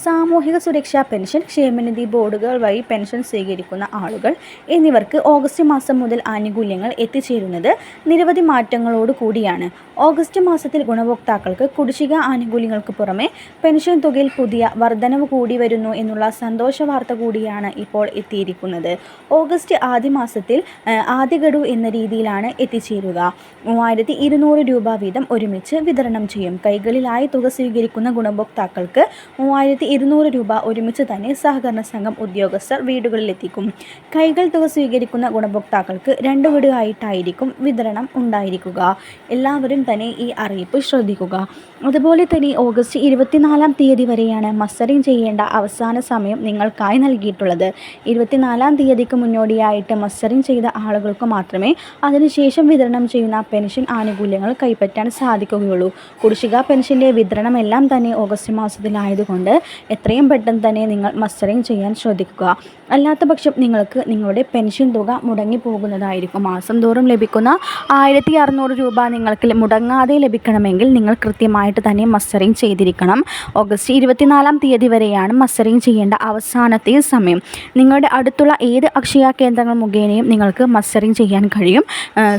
സാമൂഹിക സുരക്ഷാ പെൻഷൻ ക്ഷേമനിധി ബോർഡുകൾ വഴി പെൻഷൻ സ്വീകരിക്കുന്ന ആളുകൾ എന്നിവർക്ക് ഓഗസ്റ്റ് മാസം മുതൽ ആനുകൂല്യങ്ങൾ എത്തിച്ചേരുന്നത് നിരവധി മാറ്റങ്ങളോട് കൂടിയാണ്. ഓഗസ്റ്റ് മാസത്തിൽ ഗുണഭോക്താക്കൾക്ക് കുടിശ്ശിക ആനുകൂല്യങ്ങൾക്ക് പുറമെ പെൻഷൻ തുകയിൽ പുതിയ വർധനവ് കൂടി വരുന്നു എന്നുള്ള സന്തോഷ വാർത്ത കൂടിയാണ് ഇപ്പോൾ എത്തിയിരിക്കുന്നത്. ഓഗസ്റ്റ് ആദ്യ മാസത്തിൽ ആദ്യ ഗഡു എന്ന രീതിയിലാണ് എത്തിച്ചേരുക. മൂവായിരത്തി ഇരുന്നൂറ് രൂപ വീതം ഒരുമിച്ച് വിതരണം ചെയ്യും. കൈകളിലായി തുക സ്വീകരിക്കുന്ന ഗുണഭോക്താക്കൾക്ക് മൂവായിരത്തി ഇരുന്നൂറ് രൂപ ഒരുമിച്ച് തന്നെ സഹകരണ സംഘം ഉദ്യോഗസ്ഥർ വീടുകളിലെത്തിക്കും. കൈകൾ തുക സ്വീകരിക്കുന്ന ഗുണഭോക്താക്കൾക്ക് രണ്ട് വീടുകളായിട്ടായിരിക്കും വിതരണം ഉണ്ടായിരിക്കുക. എല്ലാവരും തന്നെ ഈ അറിയിപ്പ് ശ്രദ്ധിക്കുക. അതുപോലെ തന്നെ ഓഗസ്റ്റ് ഇരുപത്തിനാലാം തീയതി വരെയാണ് മസ്റ്ററിംഗ് ചെയ്യേണ്ട അവസാന സമയം നിങ്ങൾക്കായി നൽകിയിട്ടുള്ളത്. ഇരുപത്തിനാലാം തീയതിക്ക് മുന്നോടിയായിട്ട് മസ്റ്ററിംഗ് ചെയ്ത ആളുകൾക്ക് മാത്രമേ അതിനുശേഷം വിതരണം ചെയ്യുന്ന പെൻഷൻ ആനുകൂല്യങ്ങൾ കൈപ്പറ്റാൻ സാധിക്കുകയുള്ളൂ. കുടിശ്ശിക പെൻഷന്റെ വിതരണമെല്ലാം തന്നെ ഓഗസ്റ്റ് മാസത്തിലായതുകൊണ്ട് എത്രയും പെട്ടെന്ന് തന്നെ നിങ്ങൾ മസ്റ്ററിങ് ചെയ്യാൻ ശ്രദ്ധിക്കുക. അല്ലാത്ത പക്ഷം നിങ്ങൾക്ക് നിങ്ങളുടെ പെൻഷൻ തുക മുടങ്ങി പോകുന്നതായിരിക്കും. മാസം തോറും ലഭിക്കുന്ന ആയിരത്തി അറുന്നൂറ് രൂപ നിങ്ങൾക്ക് മുടങ്ങാതെ ലഭിക്കണമെങ്കിൽ നിങ്ങൾ കൃത്യമായിട്ട് തന്നെ മസ്റ്ററിങ് ചെയ്തിരിക്കണം. ഓഗസ്റ്റ് ഇരുപത്തിനാലാം തീയതി വരെയാണ് മസ്റ്ററിങ് ചെയ്യേണ്ട അവസാനത്തെ സമയം. നിങ്ങളുടെ അടുത്തുള്ള ഏത് അക്ഷയ കേന്ദ്രങ്ങൾ മുഖേനയും നിങ്ങൾക്ക് മസ്റ്ററിങ് ചെയ്യാൻ കഴിയും.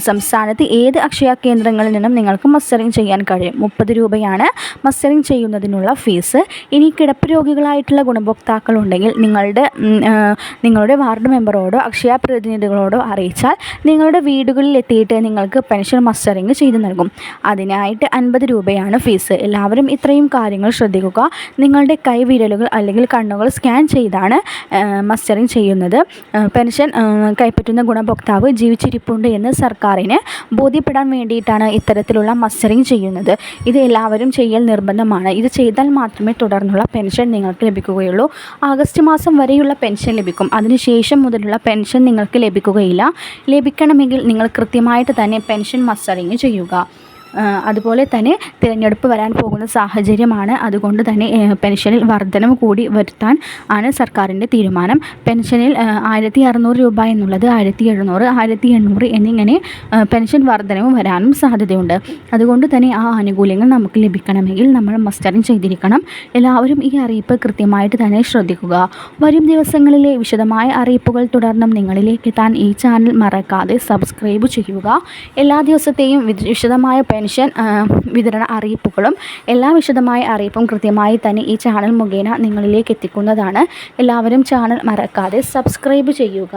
സംസ്ഥാനത്ത് ഏത് അക്ഷയ കേന്ദ്രങ്ങളിൽ നിന്നും നിങ്ങൾക്ക് മസ്റ്ററിങ് ചെയ്യാൻ കഴിയും. മുപ്പത് രൂപയാണ് മസ്റ്ററിങ് ചെയ്യുന്നതിനുള്ള ഫീസ്. ഇനി കിടപ്പ് രോഗികളായിട്ടുള്ള ഗുണഭോക്താക്കളുണ്ടെങ്കിൽ നിങ്ങളുടെ നിങ്ങളുടെ വാർഡ് മെമ്പറോടോ അക്ഷയ പ്രതിനിധികളോടോ അറിയിച്ചാൽ നിങ്ങളുടെ വീടുകളിൽ എത്തിയിട്ട് നിങ്ങൾക്ക് പെൻഷൻ മസ്റ്ററിങ് ചെയ്തു നൽകും. അതിനായിട്ട് അൻപത് രൂപയാണ് ഫീസ്. എല്ലാവരും ഇത്രയും കാര്യങ്ങൾ ശ്രദ്ധിക്കുക. നിങ്ങളുടെ കൈവിരലുകൾ അല്ലെങ്കിൽ കണ്ണുകൾ സ്കാൻ ചെയ്താണ് മസ്റ്ററിങ് ചെയ്യുന്നത്. പെൻഷൻ കൈപ്പറ്റുന്ന ഗുണഭോക്താവ് ജീവിച്ചിരിപ്പുണ്ട് എന്ന് സർക്കാരിന് ബോധ്യപ്പെടാൻ വേണ്ടിയിട്ടാണ് ഇത്തരത്തിലുള്ള മസ്റ്ററിങ് ചെയ്യുന്നത്. ഇത് എല്ലാവരും ചെയ്യൽ നിർബന്ധമാണ്. ഇത് ചെയ്താൽ മാത്രമേ തുടർന്നുള്ള പെൻഷൻ നിങ്ങൾക്ക് ലഭിക്കുകയുള്ളൂ. ആഗസ്റ്റ് മാസം വരെയുള്ള പെൻഷൻ ലഭിക്കും. അതിനുശേഷം മുതലുള്ള പെൻഷൻ നിങ്ങൾക്ക് ലഭിക്കുകയില്ല. ലഭിക്കണമെങ്കിൽ നിങ്ങൾ കൃത്യമായിട്ട് തന്നെ പെൻഷൻ മസ്റ്ററിങ് ചെയ്യുക. അതുപോലെ തന്നെ തിരഞ്ഞെടുപ്പ് വരാൻ പോകുന്ന സാഹചര്യമാണ്. അതുകൊണ്ട് തന്നെ പെൻഷനിൽ വർധനവ് കൂടി വരുത്താൻ ആണ് സർക്കാരിന്റെ തീരുമാനം. പെൻഷനിൽ ആയിരത്തി അറുന്നൂറ് രൂപ എന്നുള്ളത് ആയിരത്തി എഴുന്നൂറ് ആയിരത്തി എണ്ണൂറ് എന്നിങ്ങനെ പെൻഷൻ വർധനവ് വരാനും സാധ്യതയുണ്ട്. അതുകൊണ്ട് തന്നെ ആ ആനുകൂല്യങ്ങൾ നമുക്ക് ലഭിക്കണമെങ്കിൽ നമ്മൾ മസ്റ്ററിങ് ചെയ്തിരിക്കണം. എല്ലാവരും ഈ അറിയിപ്പ് കൃത്യമായിട്ട് തന്നെ ശ്രദ്ധിക്കുക. വരും ദിവസങ്ങളിലെ വിശദമായ അറിയിപ്പുകൾ തുടർന്നും നിങ്ങളിലേക്ക് എത്താൻ ഈ ചാനൽ മറക്കാതെ സബ്സ്ക്രൈബ് ചെയ്യുക. എല്ലാ ദിവസത്തെയും വിശദമായ വിശദമായ പെൻഷൻ വിതരണ അറിയിപ്പുകളും എല്ലാ വിശദമായ അറിയിപ്പും കൃത്യമായി തന്നെ ഈ ചാനൽ മുഖേന നിങ്ങളിലേക്ക് എത്തിക്കുന്നതാണ്. എല്ലാവരും ചാനൽ മറക്കാതെ സബ്സ്ക്രൈബ് ചെയ്യുക.